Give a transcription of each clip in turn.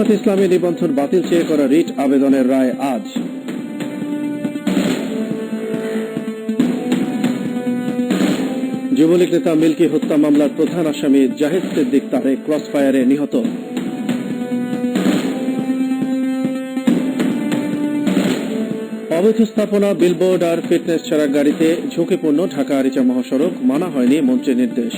জামাত ইসলামী নিবন্ধন বাতিল চেয়ে করা রিট আবেদনের রায় আজ। যুবলীগ নেতা মিল্কি হত্যা মামলার প্রধান আসামি জাহিদ সিদ্দিক তারে ক্রস ফায়ারে নিহত। অবৈধ স্থাপনা, বিলবোর্ড আর ফিটনেস ছাড়া গাড়িতে ঝুঁকিপূর্ণ ঢাকা আরিচা মহাসড়ক মানা হয়নি মন্ত্রীর নির্দেশ।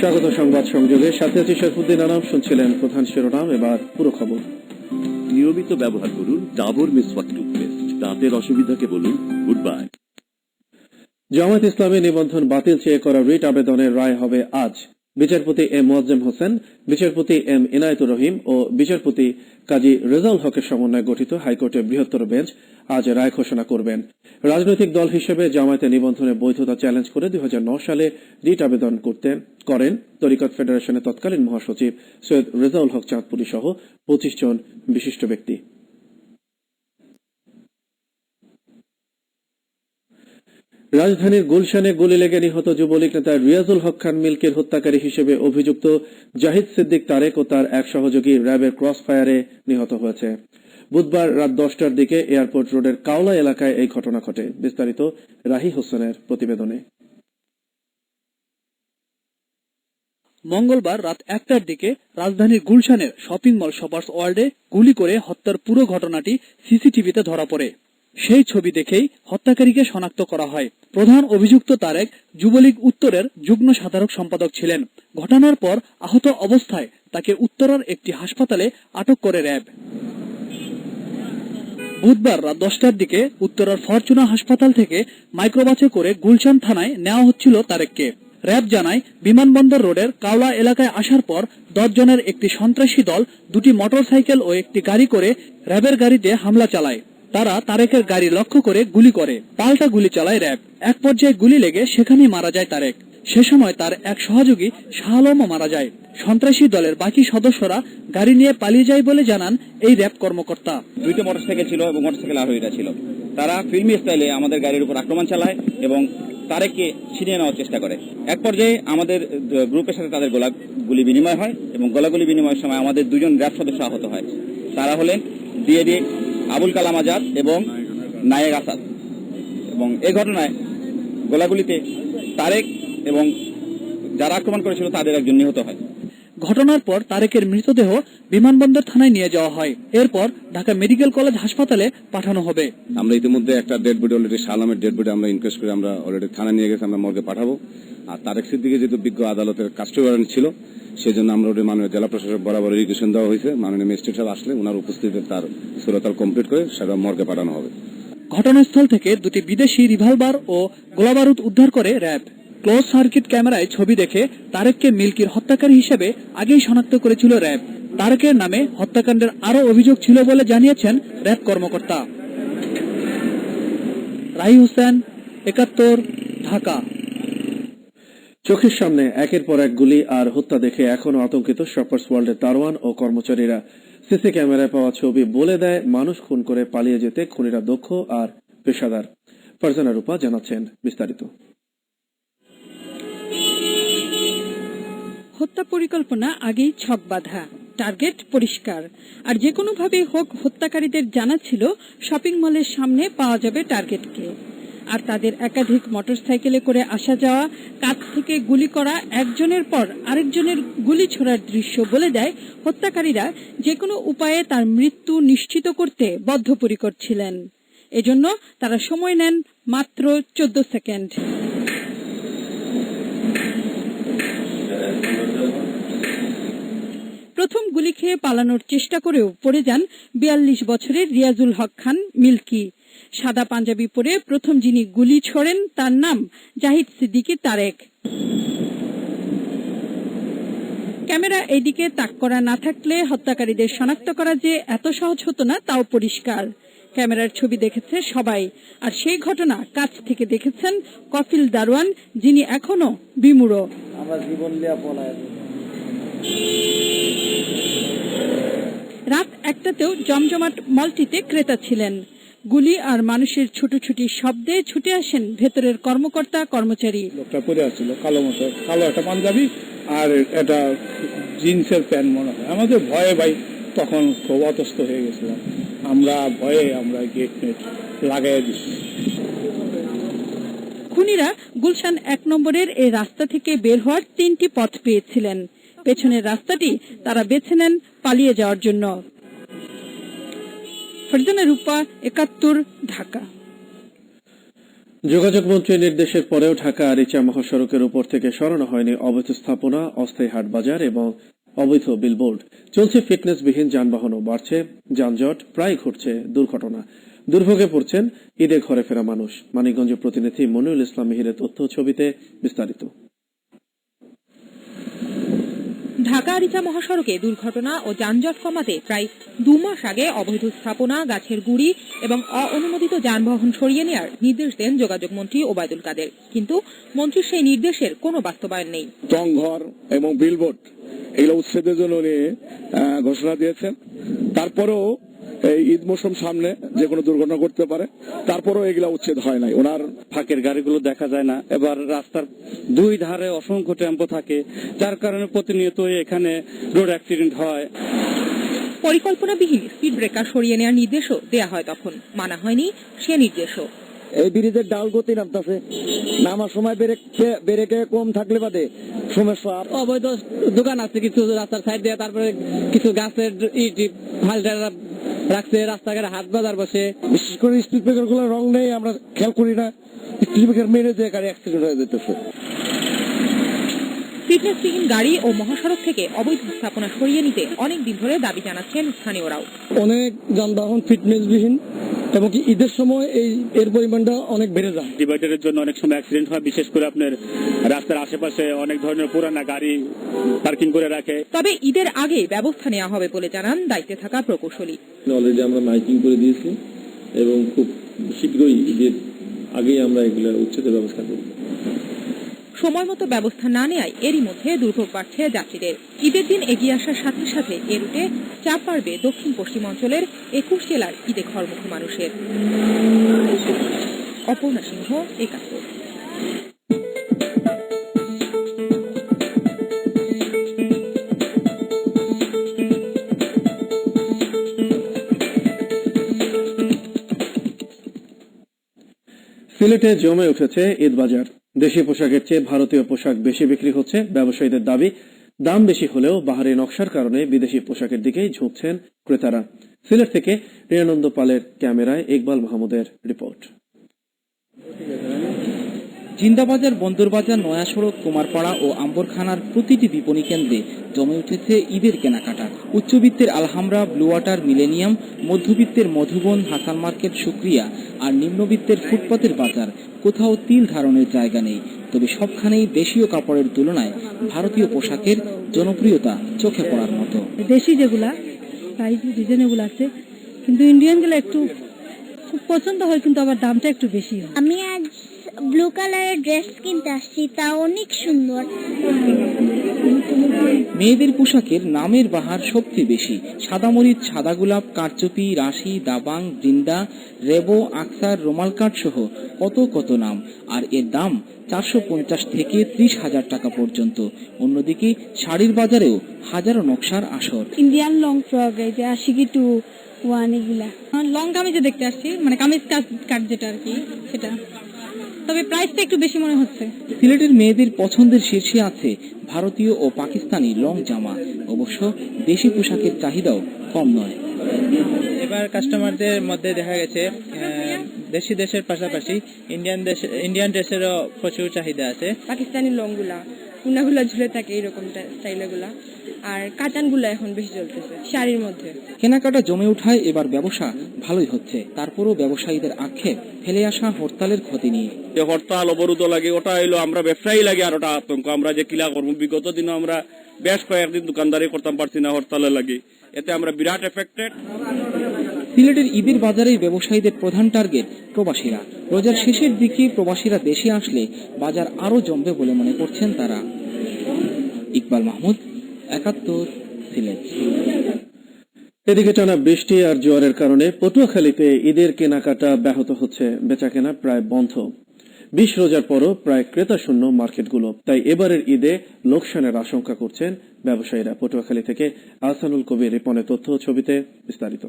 স্বাগত সংবাদ সংযোগে সাথে আছি শেখুদ্দিন আনাম শুনছিলেন প্রধান শিরোনাম এবার পুরো খবর। নিয়মিত ব্যবহার করুন ডাবর মিসওয়াক টুথপেস্ট। দাঁতের অসুবিধাকে বলুন গুড বাই জামায়াত ইসলামের নিবন্ধন বাতিল চেয়ে করা রিট আবেদনের রায় হবে আজ। বিচারপতি এম মোয়াজ্জেম হোসেন, বিচারপতি এম ইনায়েতুর রহিম ও বিচারপতি কাজী রেজাউল হকের সমন্বয়ে গঠিত হাইকোর্টের বৃহত্তর বেঞ্চ আজ রায় ঘোষণা করবেন। রাজনৈতিক দল হিসেবে জামায়াতের নিবন্ধনের বৈধতা চ্যালেঞ্জ করে দুই হাজার নয় সালে রিট আবেদন করতে করেন। তরিকত ফেডারেশনের তৎকালীন মহাসচিব সৈয়দ রেজাউল হক চাঁদপুরি সহ পঁচিশ জন বিশিষ্ট ব্যক্তি। রাজধানীর গুলশানে গুলি লেগে নিহত যুবলীগ নেতা রিয়াজুল হক খান মিল্কের হত্যাকারী হিসেবে অভিযুক্ত জাহিদ সিদ্দিক তারেক ও তার এক সহযোগী র্যাবের ক্রস ফায়ারে নিহত হয়েছে। বুধবার রাত দশটার দিকে এয়ারপোর্ট রোডের কাওলা এলাকায় এই ঘটনা ঘটে। বিস্তারিত রাহি হোসেনের প্রতিবেদনে। মঙ্গলবার রাত একটার দিকে রাজধানীর গুলশানের শপিং মল শপার্স ওয়ার্ল্ডে গুলি করে হত্যার পুরো ঘটনাটি সিসিটিভিতে ধরা পড়ে। সেই ছবি দেখেই হত্যাকারীকে শনাক্ত করা হয়। প্রধান অভিযুক্ত তারেক যুবলীগ উত্তরের যুগ্ম সাধারক সম্পাদক ছিলেন। ঘটনার পর আহত অবস্থায় তাকে উত্তরার একটি হাসপাতালে আটক করে র্যাব। বুধবার রাত দশটার দিকে উত্তরার ফরচুনা হাসপাতাল থেকে মাইক্রোবাসে করে গুলশান থানায় নেওয়া হচ্ছিল তারেককে। র্যাব জানায়, বিমানবন্দর রোডের কাওলা এলাকায় আসার পর দশ জনের একটি সন্ত্রাসী দল দুটি মোটরসাইকেল ও একটি গাড়ি করে র্যাবের গাড়িতে হামলা চালায়। তারা তারেকের গাড়ি লক্ষ্য করে গুলি করে। পাল্টা গুলি চালায় র্যাব। এক পর্যায়ে গুলি লেগে সেখানেই মারা যায় তারেক। সে সময় তার এক সহযোগী শাহ মারা যায়। সন্ত্রাসী দলের বাকি সদস্যরা গাড়ি নিয়ে পালিয়ে যায় বলে জানান এই র্যাব কর্মকর্তা। দুইটা মোটরসাইকেল ছিল এবং মোটরসাইকেল আরোহীরা ছিল তারা ফিল্মি স্টাইলে আমাদের গাড়ির উপর আক্রমণ চালায় এবং তারেককে ছিনিয়ে নেওয়ার চেষ্টা করে। এক পর্যায়ে আমাদের গ্রুপের সাথে তাদের গোলা গুলি বিনিময় হয় এবং গোলাগুলি বিনিময়ের সময় আমাদের দুজন র্যাব সদস্য আহত হয়। তারা হলেন ডিএডি আবুল কালাম আজাদ এবং নায়েক আসাদ। এবং এ ঘটনায় গোলাগুলিতে তারেক এবং যারা আক্রমণ করেছিল তাদের একজন নিহত হয়। ঘটনার পর তারেকের মৃতদেহ বিমানবন্দর থানায় নিয়ে যাওয়া হয়। এরপর ঢাকা মেডিকেল কলেজ হাসপাতালে পাঠানো হবে। আমরা ইতিমধ্যে একটা ডেড বডি অলরেডি সালামের ডেড বডি আমরা ইনকোয়েস্ট করে আমরা অলরেডি থানা নিয়ে গেছে আমরা মর্গে পাঠাবো। আর তারেক সিদ্দিকে যেহেতু বিজ্ঞ আদালতের কাস্টডি ওয়ারেন্ট ছিল সেই জন্য আমরা ওদের মাননীয় জেলা প্রশাসক বরাবর ইরিগেশন দেওয়া হয়েছে। মাননীয় ম্যাজিস্ট্রেট সাহেব আসলে ওনার উপস্থিতিতে তার সুরতাল কমপ্লিট করে সেটা মর্গে পাঠানো হবে। ঘটনাস্থল থেকে দুটি বিদেশি রিভলভার ও গোলাবারুদ উদ্ধার করে র্যাব। ক্লোজ সার্কিট ক্যামেরায় ছবি দেখে তারেককে মিল্কির হত্যাকারী হিসেবে আগেই শনাক্ত করেছিল র্যাব। তারেকের নামে হত্যাকাণ্ডের আরও অভিযোগ ছিল বলে জানিয়েছেন র্যাব কর্মকর্তা। রাই হোসেন, একাত্তর, ঢাকা। চোখের সামনে একের পর এক গুলি আর হত্যা দেখে এখনও আতঙ্কিত শপার্স ওয়ার্ল্ডের দারোয়ান ও কর্মচারীরা। সিসি ক্যামেরায় পাওয়া ছবি বলে দেয়, মানুষ খুন করে পালিয়ে যেতে খুনিরা দক্ষ আর পেশাদার। ফারজানা রূপা জানাচ্ছেন বিস্তারিত। হত্যা পরিকল্পনা আগেই ছক বাঁধা, টার্গেট পরিষ্কার। আর যে কোনোভাবেই হোক, হত্যাকারীদের জানা ছিল শপিং মলের সামনে পাওয়া যাবে টার্গেটকে। আর তাদের একাধিক মোটরসাইকেলে করে আসা যাওয়া কাছ থেকে গুলি করা, একজনের পর আরেকজনের গুলি ছোড়ার দৃশ্য বলে দেয় হত্যাকারীরা যে কোনো উপায়ে তার মৃত্যু নিশ্চিত করতে বদ্ধপরিকর ছিলেন। এজন্য তারা সময় নেন মাত্র চোদ্দ সেকেন্ড প্রথম গুলি খেয়ে পালানোর চেষ্টা করেও পড়ে যান বিয়াল্লিশ বছরের রিয়াজুল হক খান মিল্কি। সাদা পাঞ্জাবি পরে প্রথম যিনি গুলি ছোড়েন, তার নাম জাহিদ সিদ্দিকী তারেক। ক্যামেরা এদিকে তাক করা না থাকলে হত্যাকারীদের শনাক্ত করা যে এত সহজ হতো না, তাও পরিষ্কার। ক্যামেরার ছবি দেখেছে সবাই, আর সেই ঘটনা কাছ থেকে দেখেছেন কফিল দারওয়ান যিনি এখনও বিমূঢ় রাত একটাতেও জমজমাট মলটিতে ক্রেতা ছিলেন। গুলি আর মানুষের ছুটোছুটি শব্দে ছুটে আসেন ভেতরের কর্মকর্তা কর্মচারী। লোকটা পরে আসছিল কালো মতো কালো একটা পাঞ্জাবি আর একটা জিন্সের প্যান্ট মনে হয়। আমাদের ভয়ে ভাই তখন খুব অতস্থ হয়ে গেছিলাম। আমরা ভয়ে আমরা গেট নেট লাগাই দিচ্ছি খুনিরা গুলশান এক নম্বরের এই রাস্তা থেকে বের হওয়ার তিনটি পথ পেয়েছিলেন। পেছনের রাস্তাটি তারা বেছে নেন পালিয়ে যাওয়ার জন্য। ঢাকা। যোগাযোগ মন্ত্রীর নির্দেশের পরেও ঢাকা আরিচা মহাসড়কের উপর থেকে সরানো হয়নি অবৈধ স্থাপনা, অস্থায়ী হাট বাজার এবং অবৈধ বিলবোর্ড। চলছে ফিটনেসবিহীন যানবাহনও বাড়ছে, যানজট প্রায় ঘটছে, দুর্ঘটনা। দুর্ভোগে পড়ছেন ঈদে ঘরে ফেরা মানুষ। মানিকগঞ্জ প্রতিনিধি মনিউল ইসলাম মিহিরের তথ্য ছবিতে বিস্তারিত। ঢাকা আরিচা মহাসড়কে দুর্ঘটনা ও যানজট কমাতে প্রায় দু মাস আগে অবৈধ স্থাপনা, গাছের গুড়ি এবং অঅনুমোদিত যানবাহন সরিয়ে নেওয়ার নির্দেশ দেন যোগাযোগ মন্ত্রী ওবায়দুল কাদের। কিন্তু মন্ত্রীর সেই নির্দেশের কোনো বাস্তবায়ন নেই। টংঘর এবং বিলবোর্ড, এগুলো উচ্ছেদের জন্য ঘোষণা দিয়েছেন। তারপরেও এই ঈদ মৌসুম সামনে যে কোনো দুর্ঘটনা করতে পারে। তারপরেও এগুলা উচ্ছেদ হয় নাই। ওনার ফাঁকের গাড়িগুলো দেখা যায় না। এবার রাস্তার দুই ধারে অসংখ্য টেম্পো থাকে যার কারণে প্রতিনিয়ত এখানে রোড অ্যাক্সিডেন্ট হয়। পরিকল্পনাবিহীন স্পিড ব্রেকার সরিয়ে নেওয়ার নির্দেশও দেয়া হয় তখন। মানা হয়নি সে নির্দেশও। এই ব্রিজের ডাউল গতি নামতেছে। নামার সময় ব্রেক ব্রেকে কম থাকলে বাদে সমস্যা অবৈধ দোকান আছে কিছু রাস্তার সাইড দিয়ে তারপরে কিছু গাছের ইট মাল রাখছে রাস্তাঘাটে হাত বাজার বসে বিশেষ করে স্পিড ব্রেকারগুলো রং নেই আমরা খেয়াল করি না স্পিড ব্রেকার মেরে দিয়ে গাড়ি অ্যাক্সিডেন্ট হয়ে যেতেছে। ফিটনেসবিহীন গাড়ি ও মহাসড়ক থেকে অবৈধ স্থাপনা সরিয়ে নিতে অনেক দিন ধরে দাবি জানাচ্ছেন স্থানীয়রাও। অনেক যানবাহন ফিটনেসবিহীন এবং কি ঈদের সময় এই এর পরিমাণটা অনেক বেড়ে যায়। ডিভাইডারের জন্য অনেক সময় অ্যাক্সিডেন্ট হয় বিশেষ করে আপনার রাস্তার আশেপাশে অনেক ধরনের পুরানা গাড়ি পার্কিং করে রাখে। তবে ঈদের আগে ব্যবস্থা নেওয়া হবে বলে জানান দায়িত্বে থাকা প্রকৌশলী। অলরেডি আমরা মাইকিং করে দিয়েছি এবং খুব শীঘ্রই ঈদের আগেই আমরা এগুলো উচ্ছেদের ব্যবস্থা করব। সময় মতো ব্যবস্থা না নেয় এরই মধ্যে দুর্ভোগ বাড়ছে যাত্রীদের। ঈদের দিন এগিয়ে আসার সাথে সাথে এ রুটে চাপ বাড়বে দক্ষিণ পশ্চিম অঞ্চলের একুশ জেলার ঈদে ঘরমুখী মানুষের। অপর্ণা সিংহ, একাত্তর। সিলেটে জমে উঠেছে ঈদ বাজার দেশি পোশাকের চেয়ে ভারতীয় পোশাক বেশি বিক্রি হচ্ছে ব্যবসায়ীদের দাবি। দাম বেশি হলেও বাহারি নকশার কারণে বিদেশি পোশাকের দিকেই ঝুঁকছেন ক্রেতারা। সিলেট থেকে রিয়ানন্দ পালের ক্যামেরায় ইকবাল মাহমুদের রিপোর্ট। জিন্দাবাজার, বন্দরবাজার নয়া সড়ক কুমারপাড়া ও আম্বরখানার প্রতিটি বিপণী কেন্দ্রে জমে উঠেছে ঈদের কেনাকাটা। উচ্চবিত্তের আলহামরা ব্লু ওয়াটার মিলেনিয়াম মধ্যবিত্তের মধুবন হাসান মার্কেট সুক্রিয়া আর নিম্নবিত্তের ফুটপাতের বাজার। কোথাও তিল ধারণের জায়গা নেই। তবে সবখানেই দেশীয় কাপড়ের তুলনায় ভারতীয় পোশাকের জনপ্রিয়তা চোখে পড়ার মতো। দেশি যেগুলা প্রাইস রিজনেবল আছে কিন্তু ইন্ডিয়ানগুলো একটু খুব পছন্দ হয় কিন্তু আবার দামটা একটু বেশি হয়। আমি আজ ব্লু কালারের ড্রেস কিনতে আসছি তা অনেক সুন্দর। মেয়েদের পোশাকের নামের বাহার সবচেয়ে বেশি। সাদা মরিচ সাদা গোলাপ কারচুপি রাশি দাবাং বৃন্দা রেবো আকসার রোমাল কাঠ সহ কত কত নাম। আর এর দাম চারশো পঞ্চাশ থেকে ত্রিশ হাজার টাকা পর্যন্ত। অন্যদিকে শাড়ির বাজারেও হাজারো নকশার আসর। ইন্ডিয়ান লং ফ্রক এই যে আশিকি টু ওয়ান এগুলা। লং কামিজে দেখতে আসছি মানে কামিজ কাট কাট যেটা আর কি সেটা। তবে প্রাইসটা একটু বেশি মনে হচ্ছে। সিলেটের মেয়েদের পছন্দের শীর্ষে আছে ভারতীয় ও পাকিস্তানি লং জামা। অবশ্য দেশি পোশাকের চাহিদাও কম নয়। এবার কাস্টমারদের মধ্যে দেখা গেছে আহ, দেশি দেশের পাশাপাশি ইন্ডিয়ান দেশ ইন্ডিয়ান ড্রেসেরও প্রচুর চাহিদা আছে। পাকিস্তানি লংগুলা উনাগুলা ঝুলে থাকে এরকম স্টাইলগুলা আর কাতানগুলা এখন বেশি চলতেছে শাড়ির মধ্যে। কেনাকাটা জমে ওঠায় এবার ব্যবসা ভালোই হচ্ছে। তারপরও ব্যবসায়ীদের আক্ষেপ ফেলে আসা হরতালের ক্ষতি নিয়ে। হরতাল অবরোধ লাগে ওটা হইল আমরা ব্যবসায়ী লাগে আর ওটা আতঙ্ক। আমরা যে কিলা করব বিগত দিনে আমরা বেশ কয়েকদিন দোকানদারি করতাম পারছি না হরতালের লাগে। এতে আমরা বিরাট এফেক্টেড সিলেটের ঈদের বাজারে ব্যবসায়ীদের প্রধান টার্গেট প্রবাসীরা। রোজার শেষের দিকে প্রবাসীরা দেশে আসলে বাজার আরও জমবে বলে মনে করছেন তারা। ইকবাল মাহমুদ একাত্তর সিলেট এদিকে টানা বৃষ্টি আর জোয়ারের কারণে পটুয়াখালীতে ঈদের কেনাকাটা ব্যাহত হচ্ছে। বেচাকেনা প্রায় বন্ধ। বিশ রোজার পরও প্রায় ক্রেতা শূন্য মার্কেটগুলো। তাই এবারের ঈদে লোকসানের আশঙ্কা করছেন ব্যবসায়ীরা। পটুয়াখালী থেকে আহসানুল কবির রিপনের তথ্য ছবিতে বিস্তারিত।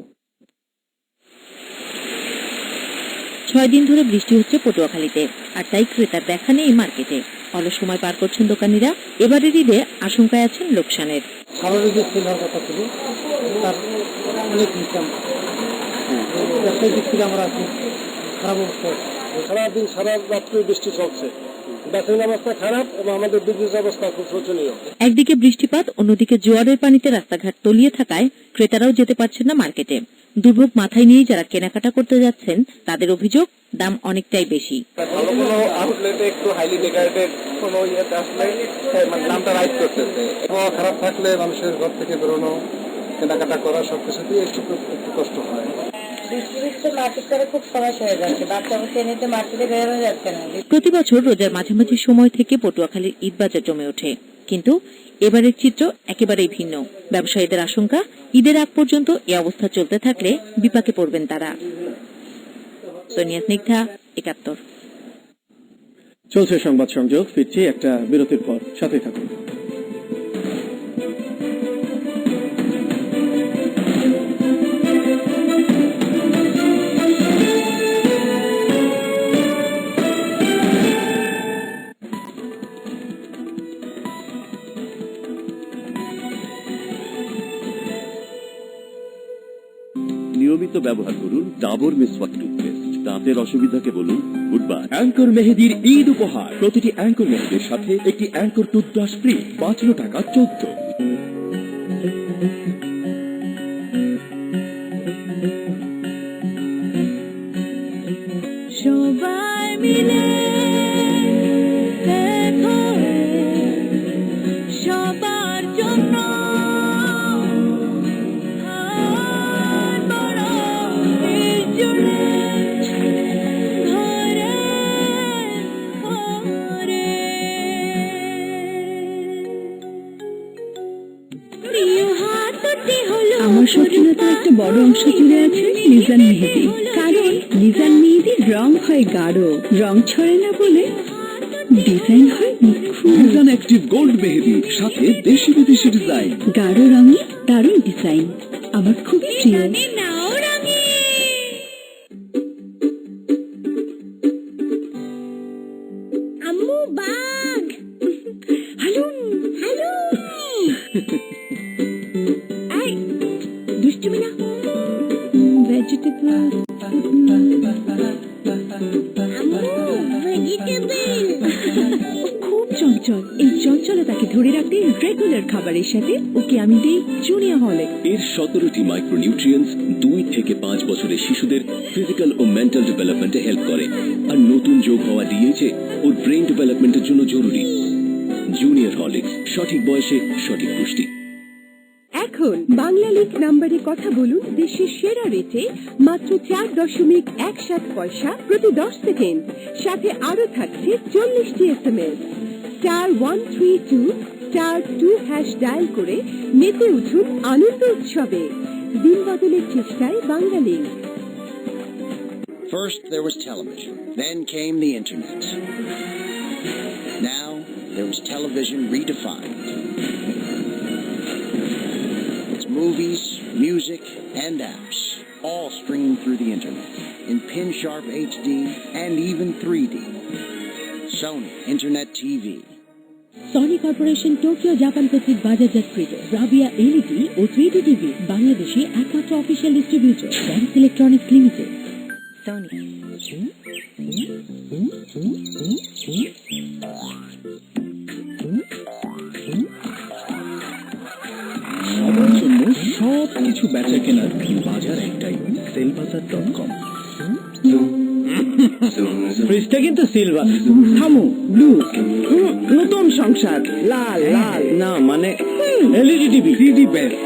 ছয় দিন ধরে বৃষ্টি হচ্ছে পটুয়াখালীতে, আর তাই ক্রেতার দেখা নেই মার্কেটে। অলস সময় পার করছেন দোকানিরা। এবারের ঈদে আশঙ্কায় আছেন লোকসানের। স্বাভাবিক যে সেল হওয়ার কথা ছিল তার অনেক ইনকাম। ব্যবসায়িক দিক থেকে আমরা আছি। খারাপ অবস্থা। সারাদিন সারা রাত্রে বৃষ্টি চলছে। বেতন অবস্থা খারাপ এবং আমাদের বিদ্যুৎ অবস্থা খুব শোচনীয়। একদিকে বৃষ্টিপাত অন্যদিকে জোয়ারের পানিতে রাস্তাঘাট তলিয়ে থাকায় ক্রেতারাও যেতে পারছেন না মার্কেটে। দুর্ভোগ মাথায় নিয়ে যারা কেনাকাটা করতে যাচ্ছেন তাদের অভিযোগ দাম অনেকটাই বেশি। ভালো কোনো আউটলেটে একটু হাইলি ডেকারেটেড কোনো ইয়েতে আসলে মানে দামটা রাইট করতেছে। আবহাওয়া খারাপ থাকলে মানুষের ঘর থেকে বেরোনো কেনাকাটা করা সব কিছুতেই একটু একটু কষ্ট হয়। মার্কেট করে খুব সমস্যা হয়ে যাচ্ছে। বাচ্চা বাচ্চা নিতে মার্কেটে বেরোনো যাচ্ছে না। প্রতি বছর রোজার মাঝামাঝি সময় থেকে পটুয়াখালীর ঈদ বাজার জমে ওঠে। কিন্তু এবারের চিত্র একেবারেই ভিন্ন। ব্যবসায়ীদের আশঙ্কা ঈদের আগ পর্যন্ত এ অবস্থা চলতে থাকলে বিপাকে পড়বেন তারা। সোনিয়া স্নিগ্ধা একাত্তর। চলছে সংবাদ সংযোগ ফিরছি একটা বিরতির পর। সাথে থাকুন। ডাবর মিসওয়াক টুথপেস্ট দাঁতের অসুবিধাকে বলুন গুড অ্যাঙ্কর মেহেদির ঈদ উপহার। প্রতিটি অ্যাঙ্কর মেহেদির সাথে একটি অ্যাঙ্কর টুথব্রাশ ফ্রি বাঁচলো টাকা চোদ্দ। হলো একটা বড় অংশ জুড়ে আছে লিজান মেহেদি। কারণ লিজান মেহেদির রং হয় গাঢ় রং ছড়ে না বলে ডিজাইন হয় নিখুঁত। অ্যাক্টিভ গোল্ড মেহেদি সাথে দেশি বিদেশি ডিজাইন গাঢ় রঙে দারুণ ডিজাইন আমার খুব প্রিয়। আম্মু বাঘ ধরে রাখতে রেগুলার খাবারের সাথে ওকে আমি দিই জুনিয়া হলে এর সতেরোটি মাইক্রোনিউট্রিয়েন্টস দুই থেকে পাঁচ বছরের শিশুদের ফিজিক্যাল ও মেন্টাল ডেভেলপমেন্টে হেল্প করে। আর নতুন যোগ হওয়া ডিএইচএ ওর ব্রেন ডেভেলপমেন্টের জন্য জরুরি। জুনিয়র হলিক্স সঠিক বয়সে সঠিক পুষ্টি। এখন বাংলা লিগ নাম্বারে কথা বলুন দেশের সেরা রেটে মাত্র চার দশমিক এক সাত পয়সা প্রতি দশ সেকেন্ড সাথে আরও থাকছে চল্লিশটি S M S Star one three two star two hash dial করে মেতে উঠুন আনন্দ উৎসবে দিন বদলের চেষ্টায় Bangla league First, there was television. Then came the internet. Now, there was television redefined. It's movies, music, and apps, all streamed through the internet in pin sharp HD and even 3D. Sony Internet TV. Sony corporation Tokyo Japan কর্তৃক বাজারজাতকৃত Rabiya LED ও three D TV বাংলাদেশে একমাত্র official distributor bank electronics limited Sony সবার জন্য সব কিছু বেচা কেনার বাজার একটাই সেলবাজার ডট কম ফ্রিজটা কিন্তু সিলভার থামো ব্লু নতুন সংসার। লাল লাল। না মানে LED TV three D best